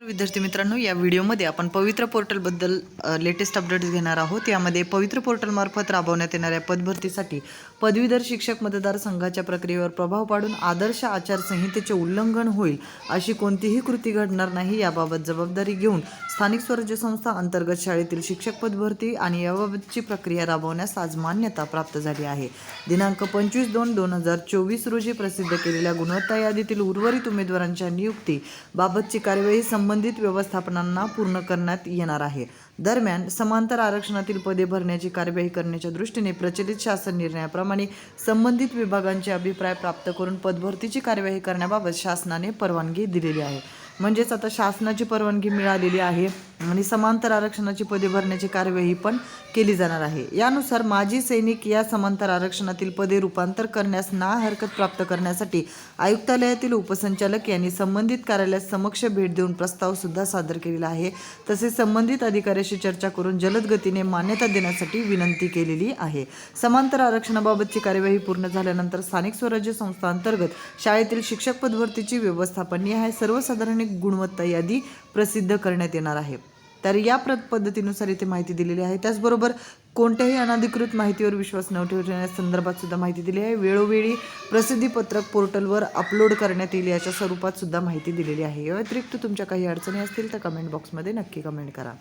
विद्यार्थी मित्रांनो या व्हिडिओमध्ये आपण पवित्र पोर्टलबद्दल लेटेस्ट अपडेट्स घेणार आहोत. यामध्ये पवित्र पोर्टलमार्फत राबवण्यात येणाऱ्या पदभरतीसाठी पदवीधर शिक्षक मतदार संघाच्या प्रक्रियेवर प्रभाव पाडून आदर्श आचारसंहितेचे उल्लंघन होईल अशी कोणतीही कृती घडणार नाही याबाबत जबाबदारी घेऊन स्थानिक स्वराज्य संस्था अंतर्गत शाळेतील शिक्षक पदभरती आणि याबाबतची प्रक्रिया राबवण्यास आज मान्यता प्राप्त झाली आहे. दिनांक पंचवीस दोन दोन हजार चोवीस रोजी प्रसिद्ध केलेल्या गुणवत्ता यादीतील उर्वरित उमेदवारांच्या नियुक्ती बाबतची कार्यवाही संबंधित व्यवस्थापनांना पूर्ण करण्यात येणार आहे. दरम्यान समांतर आरक्षणातील पदे भरण्याची कार्यवाही करण्याच्या दृष्टीने प्रचलित शासन निर्णयाप्रमाणे संबंधित विभागांचे अभिप्राय प्राप्त करून पदभरतीची कार्यवाही करण्याबाबत शासनाने परवानगी दिलेली आहे. म्हणजेच आता शासनाची परवानगी मिळालेली आहे. आणि समांतर आरक्षणाची पदे भरण्याची कार्यवाही पण केली जाणार आहे. यानुसार माजी सैनिक या समांतर आरक्षणातील पदे रूपांतर करण्यास ना हरकत प्राप्त करण्यासाठी आयुक्तालयातील उपसंचालक यांनी संबंधित कार्यालयासमक्ष भेट देऊन प्रस्तावसुद्धा सादर केलेला आहे. तसेच संबंधित अधिकाऱ्याशी चर्चा करून जलद गतीने मान्यता देण्यासाठी विनंती केलेली आहे. समांतर आरक्षणाबाबतची कार्यवाही पूर्ण झाल्यानंतर स्थानिक स्वराज्य संस्थांतर्गत शाळेतील शिक्षक पदभरतीची व्यवस्थापनीय आहे. सर्वसाधारण गुणवत्ता यादी प्रसिद्ध करण्यात येणार आहे. तर या प्र पद्धतीनुसार इथे माहिती दिलेली आहे. त्याचबरोबर कोणत्याही अनधिकृत माहितीवर विश्वास न ठेवण्यासंदर्भात सुद्धा माहिती दिली आहे. वेळोवेळी प्रसिद्धीपत्रक पोर्टलवर अपलोड करण्यात येईल याच्या स्वरूपात सुद्धा माहिती दिलेली आहे. या व्यतिरिक्त तुमच्या काही अडचणी असतील तर कमेंट बॉक्समध्ये नक्की कमेंट करा.